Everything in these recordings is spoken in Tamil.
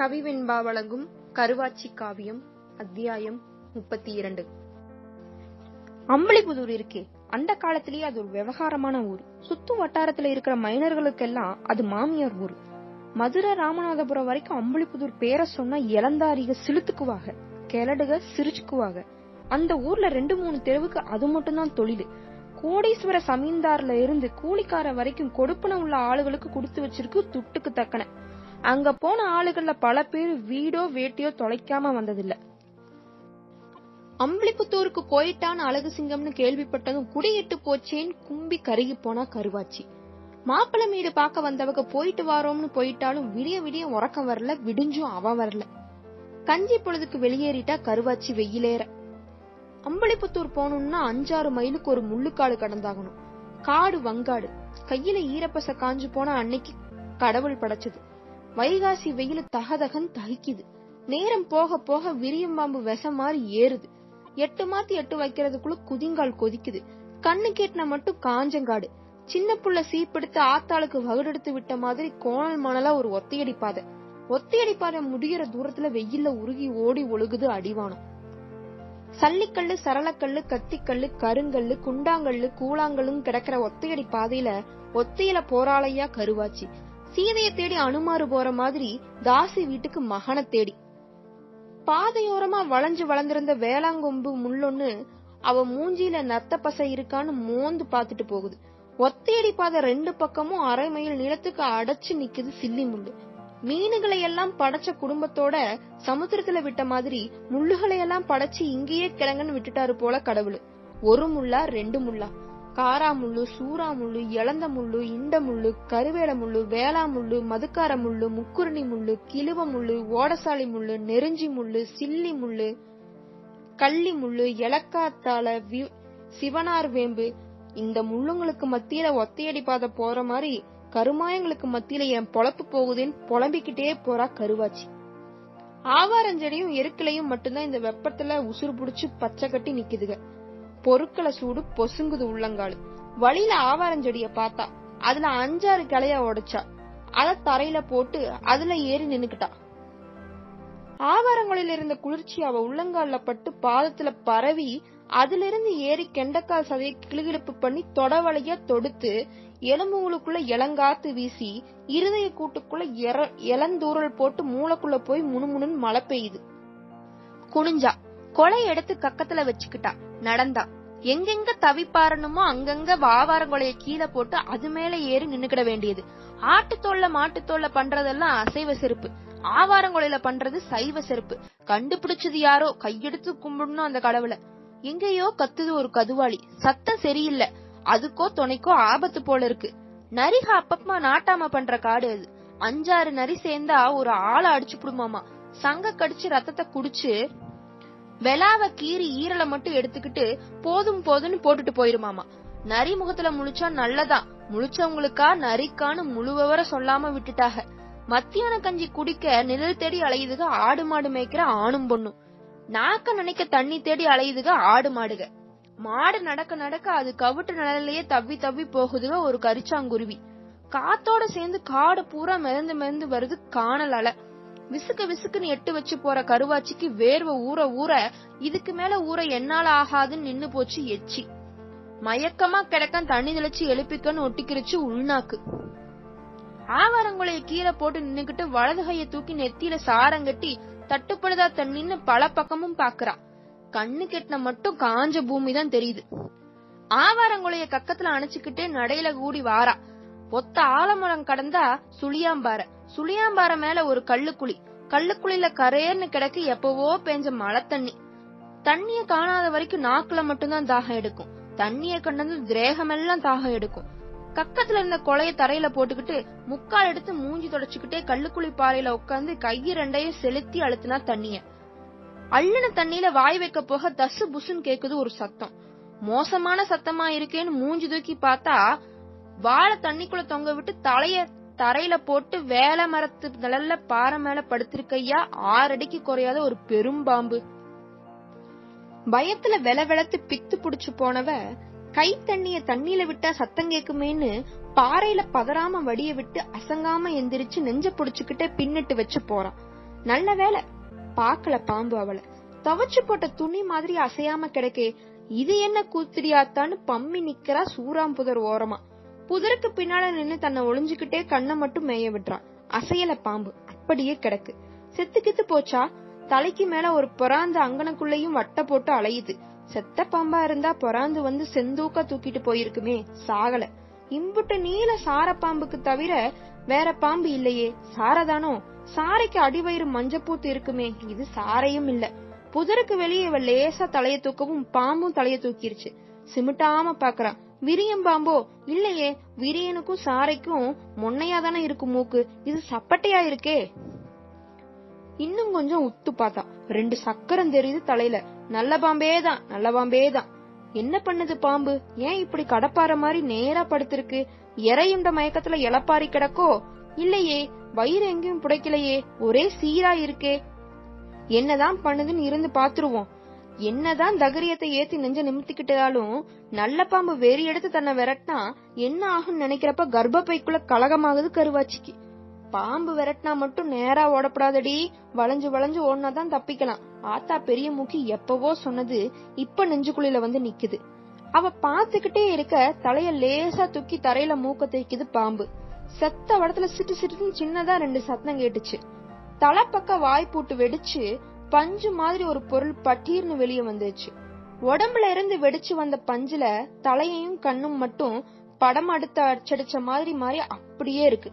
கவிவெண்பா வழங்கும் கருவாச்சி காவியம் அத்தியாயம் முப்பத்தி இரண்டு அம்பளிபுதூர் இருக்கே. அந்த காலத்திலேயே அது ஒரு விவகாரமான ஊர். சுத்து வட்டாரத்துல இருக்கிற மைனர்களுக்கெல்லாம் அது மாமியார் ஊர். மதுரை ராமநாதபுரம் வரைக்கும் அம்பளிபுதூர் பேரை சொன்னா இளந்தாரிக சிலுத்துக்குவாங்க கிளடுக சிரிச்சுக்குவாங்க அந்த ஊர்ல ரெண்டு மூணு தெருவுக்கு அது மட்டும்தான் தொழில். கோடீஸ்வர சமீன்தார்ல இருந்து கூலிக்கார வரைக்கும் கொடுப்பன உள்ள ஆளுகளுக்கு கொடுத்து வச்சிருக்கு துட்டுக்கு தக்கன. அங்க போன ஆளுகள்ல பல பேர் வீடோ வேட்டியோ தொலைக்காம வந்ததில்ல. அம்பளிப்புத்தூருக்கு போயிட்டான் அழகு சிங்கம்னு கேள்விப்பட்டதும் குடியிட்டு போச்சேன் கும்பி கருகி போனா கருவாச்சி. மாப்பிள்ளை மீடு பார்க்க வந்தவங்க போயிட்டு வாரோம்னு போயிட்டாலும் விடிய விடிய உறக்கம் வரல விடிஞ்சும் அவ வரல. கஞ்சி பொழுதுக்கு வெளியேறிட்டா கருவாச்சி வெயிலேற. அம்பளிப்புத்தூர் போகணும்னா அஞ்சாறு மைலுக்கு ஒரு முள்ளுக்காடு கடந்தாகணும். காடு வங்காடு. கையில ஈரப்பச காஞ்சு போன அன்னைக்கு கடவுள் படைச்சது. வைகாசி வெயில தகதகன் தகிக்குது. நேரம் போக போக விரியம் பாம்பு விஷம் மாதிரி ஏறுது. எட்டு மாத்தி எட்டு வைக்கிறதுக்குள்ள குதிங்கால் கொதிக்குது. கண்ணு கேட்டின மட்டும் காஞ்சங்காடு. சின்ன புள்ள சீப்பெடுத்து ஆத்தாளுக்கு வகுடெடுத்து விட்ட மாதிரி கோணல் மணலா ஒரு ஒத்தையடி பாதை. ஒத்தையடி பாதை முடிகிற தூரத்துல வெயில்ல உருகி ஓடி ஒழுகுது அடிவானம். சல்லிக்கல்லு சரளக்கல்லு கத்திக்கல்லு கருங்கல்லு குண்டாங்கல்லு கூழாங்கல்லும் கிடக்கிற ஒத்தையடி பாதையில ஒத்தையில போராளையா கருவாச்சு. சீதைய தேடி அனுமாரு போற மாதிரி தாசி வீட்டுக்கு மகனை தேடி. பாதையோரமா வளைஞ்சு வளர்ந்திருந்த வேளாங்கொம்பு முள்ளொன்னு அவ மூஞ்சியில நத்த பசை இருக்கான்னு மோந்து பாத்துட்டு போகுது. ஒத்தையடி பாதை ரெண்டு பக்கமும் அரை மைல் நிலத்துக்கு அடைச்சு நிக்குது சில்லி முள்ளு. மீனுகளை எல்லாம் படைச்ச குடும்பத்தோட சமுத்திரத்துல விட்ட மாதிரி முள்ளுகளை எல்லாம் படைச்சு இங்கேயே கிழங்கன்னு விட்டுட்டாரு போல கடவுள். ஒரு முள்ளா ரெண்டு முள்ளா. காரா முள்ளு சூறா முள்ளு இளந்த முள்ளு இண்ட முள்ளு கருவேல முள்ளு வேளா முள்ளு மதுக்கார முள்ளு முக்குருணி முள்ளு கிழுவ முள்ளு ஓடசாலி முள்ளு நெருஞ்சி முள்ளு சில்லி முள்ளு கள்ளி முள்ளு எலக்காத்தால சிவனார் வேம்பு. இந்த முள்ளுங்களுக்கு மத்தியில ஒத்தையடி பாதை போற மாதிரி கருமாயங்களுக்கு மத்தியில என் பொழப்பு போகுதுன்னு புலம்பிக்கிட்டே போறா கருவாச்சி. ஆவாரஞ்செடியும் எருக்கிலையும் மட்டும்தான் இந்த வெப்பத்துல உசுறு புடிச்சு பச்சை கட்டி நிக்குதுங்க. பொருட்களை சூடு பொசுங்குது உள்ளங்காலு. வழியில ஆவாரஞ்செடிய பார்த்தா அதுல அஞ்சாறு கிளைய உடைச்சா. அத தரையில போட்டு அதுல ஏறி நின்னுக்கிட்டா. ஆவாரங்களில் இருந்த குளிர்ச்சி அவ உள்ளங்கால்ல பட்டு பாதத்துல பரவி அதிலிருந்து ஏறி கெண்டக்கால் சதையை கிளுகிழப்பு பண்ணி தொடவலைய தொடுத்து எலும்புகளுக்குள்ள இளங்காத்து வீசி இருதய கூட்டுக்குள்ள இளந்தூரல் போட்டு மூளைக்குள்ள போய் முணுமுணுன்னு மழை பெய்யுது. குனிஞ்சா கொலை எடுத்து கக்கத்துல வச்சுக்கிட்டா நடந்தா. எங்கெங்க தவிப்பாரணுமோ அங்கங்க வாவாரங்கொலைய கீழே போட்டு அது மேல ஏறி நின்னுக்கிட வேண்டியது. ஆட்டுத்தோல்ல மாட்டுத்தோல்ல பண்றதெல்லாம் அசைவ செருப்பு. ஆவாரங்கொலையில பண்றது சைவ செருப்பு. கண்டுபிடிச்சது யாரோ? கையெடுத்து கும்பிடணும் அந்த கடவுளை. எங்கேயோ கத்துது ஒரு கதுவாளி. சத்தம் சரியில்லை. அதுக்கோ துணைக்கோ ஆபத்து போல இருக்கு. நரிக அப்பப்பமா நாட்டாம பண்ற காடு அது. அஞ்சாறு நரி சேர்ந்தா ஒரு ஆளை அடிச்சு புடுமாமா சங்க கடிச்சு ரத்தத்தை குடிச்சு வெளாவ கீறி ஈரலை மட்டும் எடுத்துக்கிட்டு போதும் போதும்னு போட்டுட்டு போயிருமாமா. நரி முகத்துல முழிச்சா நல்லதான் முழிச்சவங்களுக்கா நரிக்கான்னு முழு விவரம் சொல்லாம விட்டுட்டாக. மத்தியான கஞ்சி குடிக்க நிழல் தேடி அலையுதுக ஆடு மாடு மேய்க்கிற ஆணும் பொண்ணும். நாக்க நினைக்க தண்ணி தேடி அலையுதுக ஆடு மாடுக. மாடு நடக்க நடக்க அது கவிட்டு நிழலையே தவ்வி தவ்வி போகுதுக ஒரு கரிச்சாங்குருவி. காத்தோட சேர்ந்து காடு பூரா மிதந்து மிதந்து வருது காணல் அலை. விசுக்கு விசுக்குன்னு எட்டு வச்சு போற கருவாச்சிக்கு வேர்வை ஊற ஊற இதுக்கு மேல ஊற என்னால ஆகாதுன்னு நின்னு போச்சு எச்சி. மயக்கமா கிடக்க தண்ணி தெளிச்சு எழுப்பிக்கன்னு ஒட்டிக்கிருச்சு உள்நாக்கு. ஆவாரங்குலைய கீழே போட்டு நின்னுகிட்டு வலது கைய தூக்கி நெத்தியில சாரங்கட்டி தட்டுப்படுதா தண்ணின்னு பல பக்கமும் பாக்குறா. கண்ணு கெட்டின மட்டும் காஞ்ச பூமி தான் தெரியுது. ஆவாரங்குலைய கக்கத்துல அணைச்சுக்கிட்டே நடையில கூடி வாரா. பொத்த ஆலமரம் கடந்தா சுளியாம்பார சுளியாம்பார மேல ஒரு கல்லுக்குழி. கல்லுக்குழில கரையர்னு கிடக்கு எப்பவோ பெஞ்ச மழை தண்ணி தண்ணிய காணாத வரைக்கும் நாக்குல மட்டும்தான் தாகம் எடுக்கும். தண்ணிய கண்டது திரேகமெல்லாம் தாகம் எடுக்கும். கக்கத்துல இருந்த கொலைய தரையில போட்டுக்கிட்டு முக்கால் எடுத்து மூஞ்சி தொடச்சுக்கிட்டே கல்லுக்குழி பாறையில உட்காந்து கையை ரெண்டையும் செலுத்தி அழுத்தினா தண்ணிய. அள்ளுன தண்ணியில வாய் வைக்க போக தசு புசுன்னு கேக்குது ஒரு சத்தம். மோசமான சத்தமா இருக்கேன்னு மூஞ்சி தூக்கி பார்த்தா வாழை தண்ணிக்குள்ள தொங்க விட்டு தலைய தரையில போட்டு வேலை மரத்து நிழல்ல பாறை மேல படுத்திருக்கையா? ஆறடிக்கு குறையாத ஒரு பெரும்பாம்பு பயத்துல வெல வெளத்து பித்து புடிச்சு போனவ கை தண்ணிய தண்ணியில விட்டா சத்தம் கேக்குமேன்னு பாறையில பதறாம வடிய விட்டு அசங்காம எந்திரிச்சு நெஞ்ச புடிச்சுக்கிட்டே பின்னிட்டு வச்சு போறான். நல்ல வேலை பாக்கல பாம்பு அவள. துவச்சு போட்ட துணி மாதிரி அசையாம கிடக்கே இது என்ன கூத்திரியாத்தான்னு பம்மி நிக்கிறா சூறாம்புதர் ஓரமா. புதருக்கு பின்னால நின்னு தன்னை ஒளிஞ்சுக்கிட்டே கண்ணை மட்டும் மேய விடுறான். அசையல பாம்பு. அப்படியே கிடக்கு. செத்து கித்து போச்சா? தலைக்கு மேல ஒரு பொறாந்து அங்கனக்குள்ளேயும் வட்ட போட்டு அலையுது. செத்த பாம்பா இருந்தா பொறாந்து வந்து செந்தூக்கா தூக்கிட்டு போயிருக்குமே. சாகல. இம்புட்டு நீல சார பாம்புக்கு தவிர வேற பாம்பு இல்லையே. சாரதானோ? சாரைக்கு அடிவயிறு மஞ்சப்பூத்து இருக்குமே. இது சாரையும் இல்ல. புதருக்கு வெளியே இவ லேசா தலைய தூக்கவும் பாம்பும் தலைய தூக்கிருச்சு. சிமிட்டாம பாக்குறான். விரியம் பாம்போ. இல்லையே விரியனுக்கும் சாரைக்கும் மொன்னையா தானே இருக்கு மூக்கு. இது சப்பட்டையா இருக்கே? இன்னும் கொஞ்சம் உத்து பார்த்தா. ரெண்டு சக்கரம் தெரியுது தலையில. நல்ல பாம்பே தான் நல்ல பாம்பே தான். என்ன பண்ணுது பாம்பு? ஏன் இப்படி கடப்பாற மாதிரி நேரா படுத்திருக்கு? எறையுண்ட மயக்கத்துல இளப்பாரி கிடக்கோ? இல்லையே வயிறு எங்கேயும் புடைக்கலையே. ஒரே சீரா இருக்கே. என்னதான் பண்ணுதுன்னு இருந்து பாத்துருவோம் என்னதான் தகரியத்தை ஏத்தி நெஞ்ச நிமித்திக்கிட்டாலும் நல்ல பாம்பு வெறி எடுத்து தன்னை விரட்டினா என்ன ஆகும்னு நினைக்கிறப்ப கர்ப்பப்பைக்குள்ள கலகமாகுது கருவாச்சிக்கு. பாம்பு விரட்டினா மட்டும் நேரா ஓடப்படாதடி. வளைஞ்சு வளைஞ்சு ஓடினாதான் தப்பிக்கலாம். ஆத்தா பெரிய மூக்கி எப்பவோ சொன்னது இப்ப நெஞ்சுக்குழில வந்து நிக்குது. அவ பாத்துக்கிட்டே இருக்க தலைய லேசா தூக்கி தரையில மூக்க தேய்க்குது பாம்பு. செத்த வடத்துல சிட்டு சிட்டுன்னு சின்னதா ரெண்டு சத்தம் கேட்டுச்சு. தலைப்பக்க வாய் போட்டு வெடிச்சு பஞ்சு மாதிரி ஒரு பொருள் பட்டீர்னு வெளியே வந்துச்சு. உடம்புல இருந்து வெடிச்சு வந்த பஞ்சுல தலையையும் கண்ணும் மட்டும் படம் அடுத்து அச்சடிச்ச மாதிரி மாதிரி அப்படியே இருக்கு.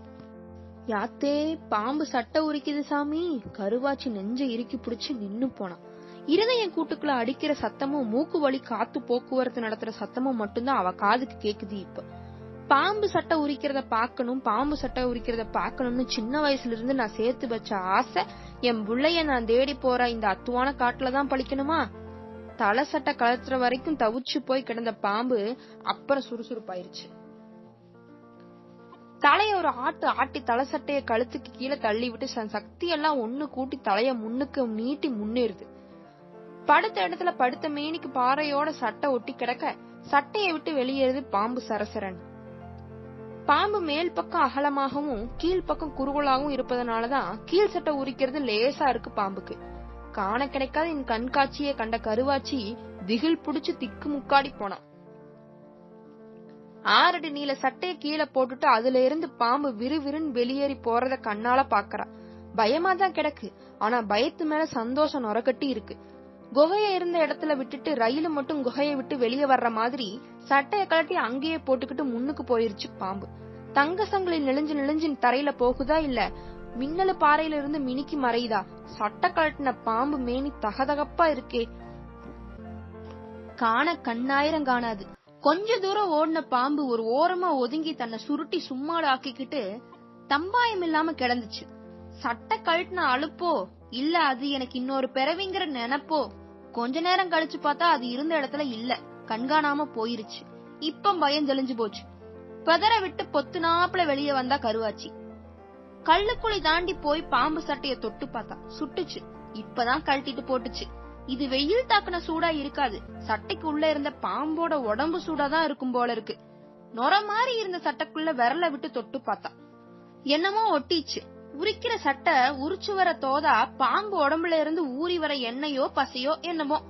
யாத்தே பாம்பு சட்டை உரிக்குது சாமி. கருவாச்சி நெஞ்ச இறுக்கி பிடிச்சு நின்னு போனான். இருதயம் கூட்டுக்குள்ள அடிக்கிற சத்தமும் மூக்கு வழி காத்து போக்குவரத்து நடத்துற சத்தமும் மட்டும்தான் அவ காதுக்கு கேக்குது இப்ப. பாம்பு சட்டை உரிக்கிறத பாக்கணும் பாம்பு சட்டை உரிக்கிறத பாக்கணும்னு சின்ன வயசுல இருந்து நான் சேர்த்து வச்ச ஆசை என் புள்ளைய நான் தேடி போற இந்த அத்துவான காட்டுலதான் பழிக்கணுமா? தலை சட்டை கலத்துற வரைக்கும் தவிச்சு போய் கிடந்த பாம்பு அப்புறம் சுறுசுறுப்பாயிருச்சு. தலைய ஒரு ஆட்டு ஆட்டி தலை சட்டைய கழுத்துக்கு கீழே தள்ளி விட்டு சக்தியெல்லாம் ஒண்ணு கூட்டி தலைய முன்னுக்கு நீட்டி முன்னேறுது. படுத்த இடத்துல படுத்த மேனிக்கு பாறையோட சட்டை ஒட்டி கிடக்க சட்டையை விட்டு வெளியேறுது பாம்பு சரசரன் பாம்பு மேல் பக்கம் அகலமாகவும் கீழ் பக்கம் குறுகலாகவும் இருப்பதனாலதான் கீழ் சட்டை உரிக்கிறது லேசா இருக்கு பாம்புக்கு. காண கிடைக்காத என் கண்காட்சியை கண்ட கருவாச்சி திகில் புடிச்சு திக்கு முக்காடி போனான் ஆறடி நீல சட்டைய கீழே போட்டுட்டு அதுல இருந்து பாம்பு விறுவிறுன்னு வெளியேறி போறத கண்ணால பாக்குறா. பயமா தான் கிடக்கு. ஆனா பயத்து மேல சந்தோஷம் நொறக்கட்டி இருக்கு. குகையை இருந்த இடத்துல விட்டுட்டு ரயிலு மட்டும் குகையை விட்டு வெளியே வர்ற மாதிரி சட்டையை கழட்டி அங்கேயே போட்டுக்கிட்டு முன்னுக்கு போயிருச்சு பாம்பு. தங்க சங்கிலி நெளிஞ்சு நெளிஞ்சு தரையில போகுதா இல்ல மின்னலு பாறையில இருந்து மினிக்கு மறையுதா? சட்டை கழட்டின பாம்பு மேனி தகதகப்பா இருக்கே. காண கண்ணாயிரம் காணாது. கொஞ்ச தூரம் ஓடின பாம்பு ஒரு ஓரமா ஒதுங்கி தன்னை சுருட்டி சும்மாடு ஆக்கிக்கிட்டு தம்பாயம் இல்லாம கிடந்துச்சு. சட்டை கழட்டின அழுப்போ? இல்ல அது எனக்கு இன்னொரு பிறவிங்கிற நினைப்போ? கொஞ்ச நேரம் கழிச்சு பார்த்தா அது இருந்த இடத்துல இல்ல. கண்காணாம போயிருச்சு. இப்ப பயம் தெளிஞ்சு போச்சு. பதற விட்டு பொத்து நாப்புல வெளியே வந்தா கருவாச்சி. கள்ளுக்குழி தாண்டி போய் பாம்பு சட்டைய தொட்டு பார்த்தா சுட்டுச்சு. இப்பதான் கழட்டிட்டு போட்டுச்சு. இது வெயில் தாக்குன சூடா இருக்காது. சட்டைக்கு உள்ள இருந்த பாம்போட உடம்பு சூடாதான் இருக்கும் போல இருக்கு. நொர மாதிரி இருந்த சட்டைக்குள்ள விரல விட்டு தொட்டு பார்த்தா. என்னமோ ஒட்டிச்சு. உரிக்கிற சட்டை உரிச்சு வர தோதா பாம்பு உடம்புல இருந்து ஊறி வர எண்ணெயோ பசையோ என்னமோ.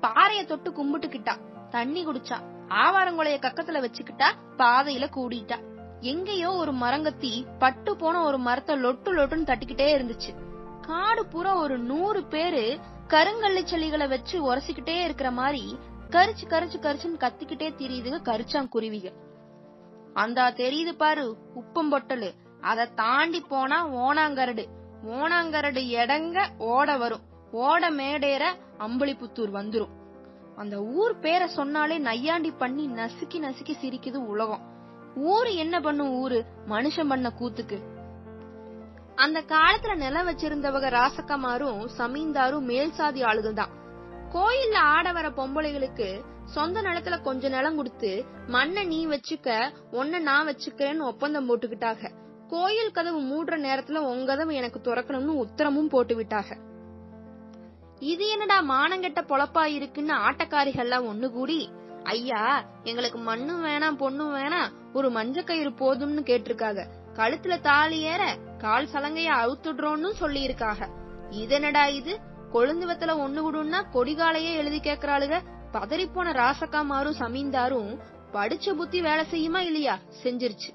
பாறைய தொட்டு கும்பிட்டுக்கிட்டா. தண்ணி குடிச்சா. ஆவாரங்குலைய கக்கத்துல வச்சுக்கிட்டா பாதையில கூடிட்டா. எங்கேயோ ஒரு மரங்கத்தி பட்டு போன ஒரு மரத்தை லொட்டு லொட்டுன்னு தட்டிக்கிட்டே இருந்துச்சு. காடு பூரா ஒரு நூறு பேரு கருங்கல்லு செலிகளை வச்சு உரசிக்கிட்டே இருக்கிற மாதிரி கரிச்சு கரிச்சு கரிச்சுன்னு கத்திக்கிட்டே தெரியுதுங்க கரிச்சான் குருவிகள். அந்த தெரியுது பாரு உப்பம் பொட்டலு. அதை தாண்டி போனா ஓணாங்கரடு. ஓணாங்கரடு எடங்க ஓட வரும். ஓட மேடேற அம்பளிப்புத்தூர் வந்துரும். அந்த ஊர் பேரை சொன்னாலே நையாண்டி பண்ணி நசுக்கி நசுக்கி சிரிக்குது உலகம். ஊரு என்ன பண்ணும் ஊரு? மனுஷன் பண்ண கூத்துக்கு. அந்த காலத்துல நிலம் வச்சிருந்தவங்க ராசக்கமாரும் சமீந்தாரும் மேல் சாதி ஆளுகள் தான். கோயில்ல ஆட வர பொம்பளைகளுக்கு சொந்த நிலத்துல கொஞ்ச நிலம் கொடுத்து மண்ணை நீ வச்சுக்க ஒன்ன நான் வச்சுக்கிறேன்னு ஒப்பந்தம் போட்டுக்கிட்டாங்க. கோயில் கதவு மூடுற நேரத்துல உங்க கதவு எனக்கு துறக்கணும்னு உத்தரமும் போட்டு விட்டாங்க இது என்னடா மானங்கெட்ட பொழப்பா இருக்குன்னு ஆட்டக்காரிகள்லாம் ஒண்ணு கூடி ஐயா எங்களுக்கு மண்ணும் வேணாம் பொண்ணும் வேணாம் ஒரு மஞ்ச கயிறு போதும்னு கேட்டிருக்காங்க. கழுத்துல தாலி ஏற கால் சலங்கைய அவுத்துடுறோம்னு சொல்லி இருக்காக இதனடா இது? கொழுந்துவத்துல ஒண்ணு விடும்னா கொடிகாலையே எழுதி கேக்குறாளுக. பதறிப்போன ராசக்காமாரும் சமீந்தாரும் படிச்ச புத்தி வேலை செய்யுமா இல்லையா? செஞ்சிருச்சு.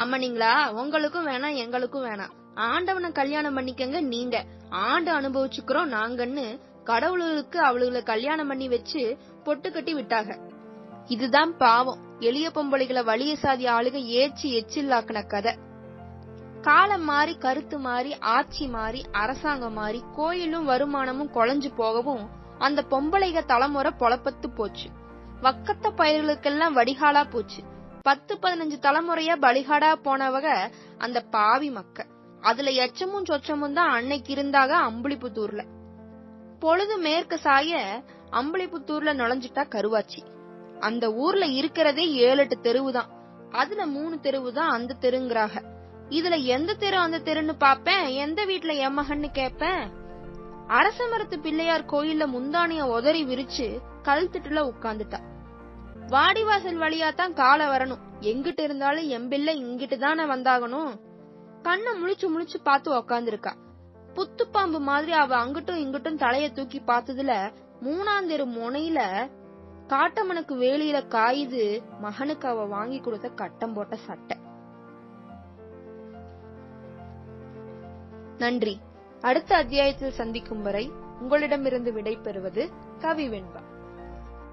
அம்மனிங்களா? உங்களுக்கும் வேணாம் எங்களுக்கும் வேணாம். ஆண்டவனை கல்யாணம் பண்ணிக்கங்க நீங்க. ஆண்டு அனுபவிச்சுக்கிறோம் நாங்கன்னு கடவுளுக்கு அவளுகளை கல்யாணம் பண்ணி வச்சு பொட்டு கட்டி விட்டாங்க. இதுதான் பாவம். எளிய பொம்பளைகளை வலிய சாதி ஆளுக ஏச்சி எச்சில்லாக்குன கதை. காலம் மாறி கருத்து மாறி ஆட்சி மாறி அரசாங்கம் மாறி கோயிலும் வருமானமும் குழஞ்சு போகவும் அந்த பொம்பளைக தலைமுறை பொழப்பத்து போச்சு. வக்கத்த பயிர்களுக்கெல்லாம் வடிகாலா போச்சு. பத்து பதினஞ்சு தலைமுறையா பலிகாடா போனவக அந்த பாவி மக்க அதுல எச்சமும் சொச்சமும் தான் அன்னைக்கு இருந்தாக அம்புலிபுத்தூர்ல. பொழுது மேற்கு சாய அம்புலிபுத்தூர்ல நுழைஞ்சிட்டா கருவாச்சி. அந்த ஊர்ல இருக்கிறதே ஏழு எட்டு தெருவு தான். அதுல மூணு தெருவு தான் அந்த தெருங்கிறாக. இதுல எந்த தெரு அந்த தெருன்னு பாப்பேன்? எந்த வீட்டுல எம்மகன்னு கேப்பேன்? அரச மரத்து பிள்ளையார் கோயில்ல முந்தானிய உதறி விரிச்சு கல் திட்டுல உட்கார்ந்துட்டா. வாடிவாசல் வழியா தான் காலை வரணும். எங்கிட்டு இருந்தாலும் என் இங்கிட்டு தானே வந்தாகணும். கண்ணை முழிச்சு முழிச்சு பார்த்து உக்காந்துருக்கா. புத்துப்பாம்பு மாதிரி அவ அங்கிட்டும் இங்கிட்டும் தலைய தூக்கி பார்த்ததுல மூணாந்தெரு முனையில காட்டமனுக்கு வேலியில காயுது மகனுக்கு அவ வாங்கி கொடுத்த கட்டம் போட்ட சட்டை. நன்றி. அடுத்த அத்தியாயத்தில் சந்திக்கும் வரை உங்களிடமிருந்து விடை பெறுவது கவி வெண்பா.